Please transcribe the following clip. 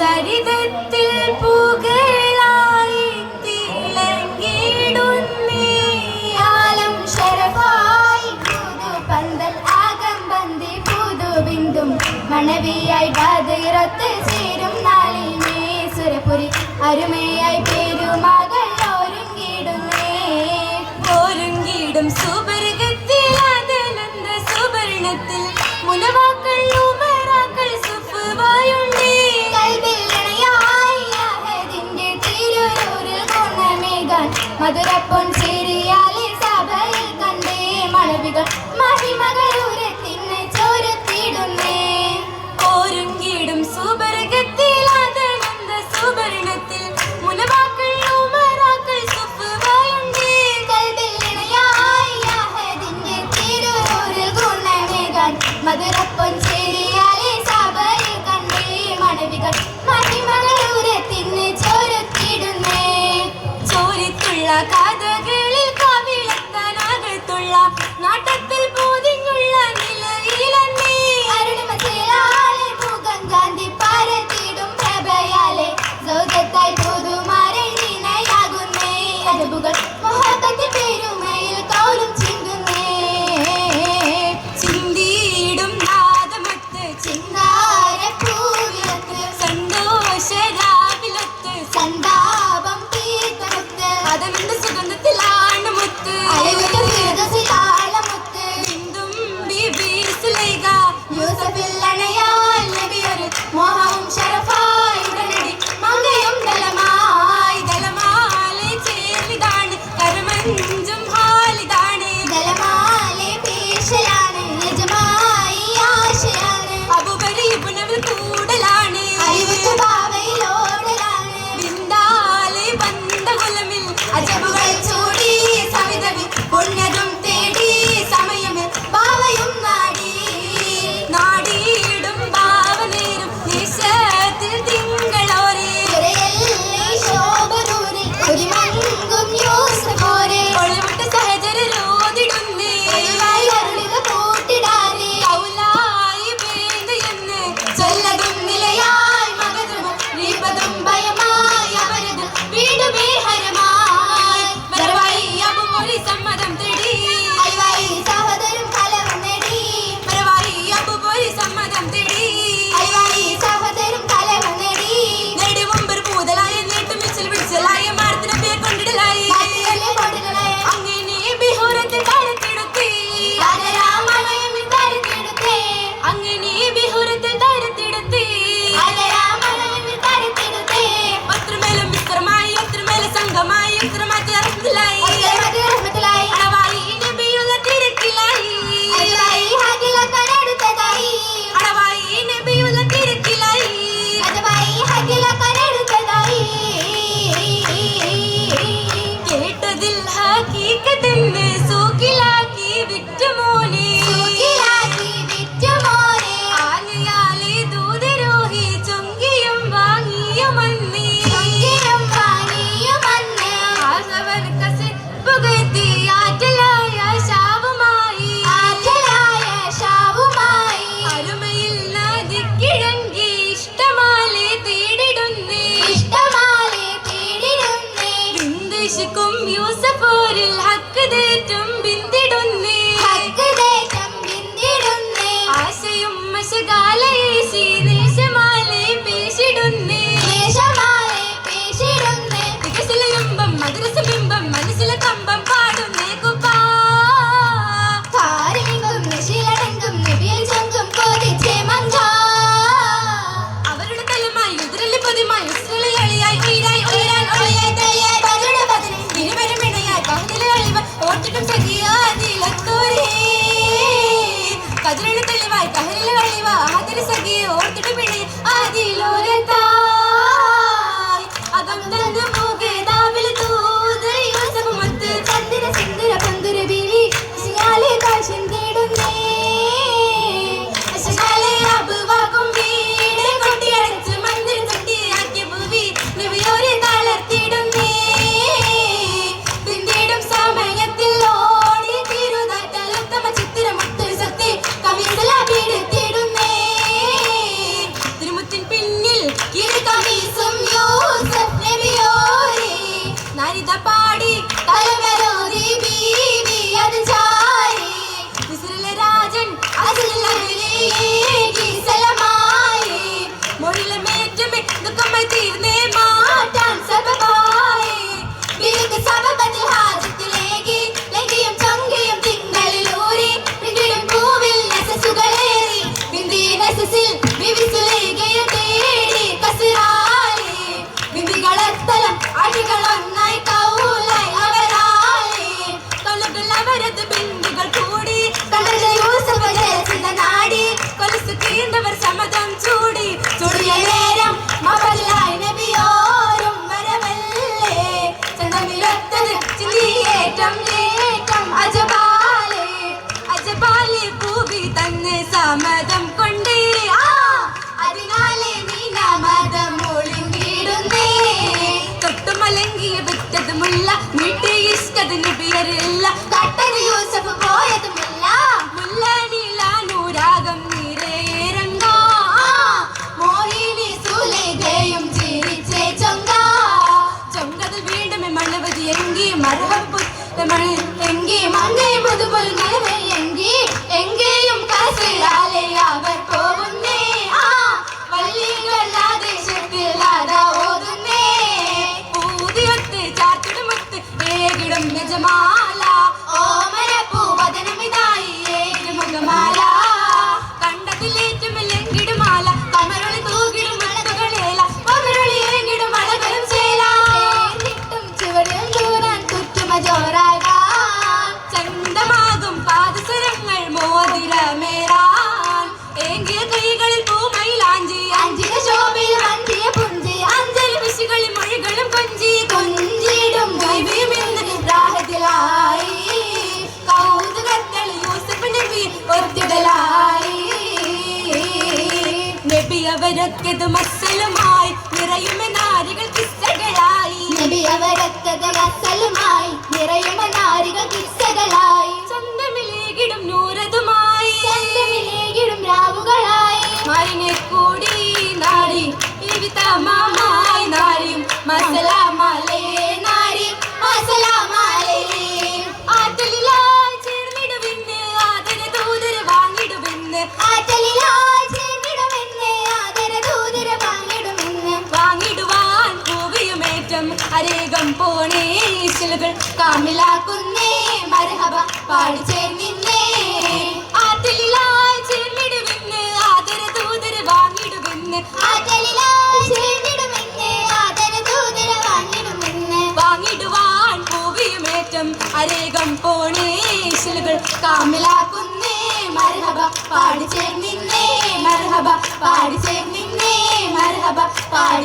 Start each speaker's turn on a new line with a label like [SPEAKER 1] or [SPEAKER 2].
[SPEAKER 1] സരിതത്തിൽ പുകളായി
[SPEAKER 2] ആലം ശരഫായി പുതു പന്തൽ ആകം പന്തി പുതു ബിന്ദും മണവിയായി ബാധയിറത്ത് ചേരും നാളിൽ മേസുരപുരി അരുമയായി പേരുമകൾ ഒരുങ്ങിടുന്നേ.
[SPEAKER 1] ഒരുങ്ങിടും സുബർഗത്തിൽ അതിലന്ത സുവർണത്തിൽ those മുന്നിൽ ഹക്ക് ബിന്ദിടുന്നേ
[SPEAKER 2] ബിന്ദിടുന്നേ
[SPEAKER 1] ആശയും മശകാലയേശീനേ നിബിയറില്ല
[SPEAKER 2] കട്ടന് യൂസഫ് പോയതുമില്ല
[SPEAKER 1] മുല്ലനിലാനൂരാഗം നിറയേറങ്ക
[SPEAKER 2] മോഹിനി സുലേഖയും ചിരിച്ചേ ചൊങ്ക.
[SPEAKER 1] ചൊങ്കതിൽ വീണ്ടും മണവതി എങ്കി മറുവപ്പു
[SPEAKER 2] എങ്കി മങ്ങൈ പുതുപൊൽ
[SPEAKER 1] അവരൊക്കെത് മസലുമായി നിറയുമ നാരികൾ കിസ്സകളായി.
[SPEAKER 2] നബി അവരത്തത് മസലുമായി നിറയുമ നാരികൾ കിസ്സകളായി.
[SPEAKER 1] സ്വന്തമിലേകിടും നൂറതുമായി പോണേ ശിലുകൾ
[SPEAKER 2] കാമിലാക്കുന്നേ മർഹബ പാടി ചേർന്നിന്നേ
[SPEAKER 1] ആറ്റലിലായി ചേർന്നിടുവിന്ന് ആദര ദൂതര വാങ്ങിടുമെന്ന്.
[SPEAKER 2] ആറ്റലിലായി ചേർന്നിടുമെന്ന് ആദര ദൂതര വാങ്ങിടുമെന്ന്.
[SPEAKER 1] വാങ്ങിടുവാൻ പൂവിയുമേറ്റം അരേകം പോണേ ശിലുകൾ
[SPEAKER 2] കാമിലാക്കുന്നേ മർഹബ പാടി ചേർന്നിന്നേ മരഹബ പാടി ചേർന്നിന്നേ മരഹബ പാടി